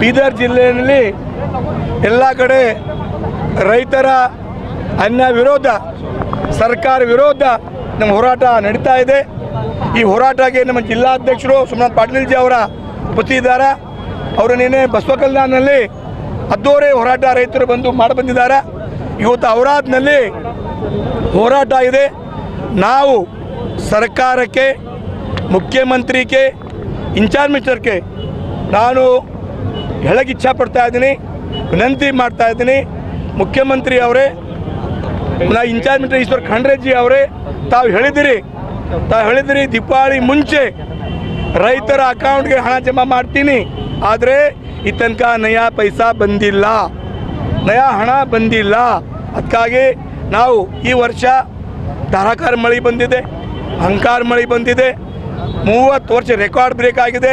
ಬೀದರ್ ಜಿಲ್ಲೆಯಲ್ಲಿ ಎಲ್ಲ ಕಡೆ ರೈತರ ಅನ್ಯ ವಿರೋಧ, ಸರ್ಕಾರ ವಿರೋಧ ನಮ್ಮ ಹೋರಾಟ ನಡೀತಾ ಇದೆ. ಈ ಹೋರಾಟಕ್ಕೆ ನಮ್ಮ ಜಿಲ್ಲಾಧ್ಯಕ್ಷರು ಸೋಮನಾಥ್ ಪಾಟೀಲ್ಜಿ ಅವರ ಉಪಸ್ಥಿತಿದ್ದಾರೆ ಅವರು ನಿನ್ನೆ ಬಸವ ಕಲ್ಯಾಣದಲ್ಲಿ ಅದ್ದೂರಿ ಹೋರಾಟ ರೈತರು ಬಂದು ಮಾಡಿ ಬಂದಿದ್ದಾರೆ. ಇವತ್ತು ಅವರಾದ್ನಲ್ಲಿ ಹೋರಾಟ ಇದೆ. ನಾವು ಸರ್ಕಾರಕ್ಕೆ, ಮುಖ್ಯಮಂತ್ರಿಗೆ, ಇನ್ಚಾರ್ಜ್ ಮಿನಿಸ್ಟರ್ಗೆ ನಾನು ಹೇಳಕ್ಕೆ ಇಚ್ಛೆ ಪಡ್ತಾ ಇದ್ದೀನಿ, ವಿನಂತಿ ಮಾಡ್ತಾ ಇದ್ದೀನಿ. ಮುಖ್ಯಮಂತ್ರಿ ಅವರೇ, ನಾ ಇನ್ಚಾರ್ಜ್ ಮಿನಿಸ್ಟರ್ ಈಶ್ವರ್ ಖಂಡ್ರೆಜಿ ಅವರೇ, ತಾವು ಹೇಳಿದಿರಿ ತಾವು ಹೇಳಿದಿರಿ ದೀಪಾವಳಿ ಮುಂಚೆ ರೈತರ ಅಕೌಂಟ್ಗೆ ಹಣ ಜಮಾ ಮಾಡ್ತೀನಿ. ಆದರೆ ಈ ತನಕ ನಯಾ ಪೈಸಾ ಬಂದಿಲ್ಲ. ನಯಾ ಹಣ ಬಂದಿಲ್ಲ. ಅದಕ್ಕಾಗಿ ನಾವು ಈ ವರ್ಷ ಧಾರಾಕಾರ ಮಳೆ ಬಂದಿದೆ, ಅಹಂಕಾರ ಮಳೆ ಬಂದಿದೆ. ಮೂವತ್ತು ವರ್ಷ ರೆಕಾರ್ಡ್ ಬ್ರೇಕ್ ಆಗಿದೆ.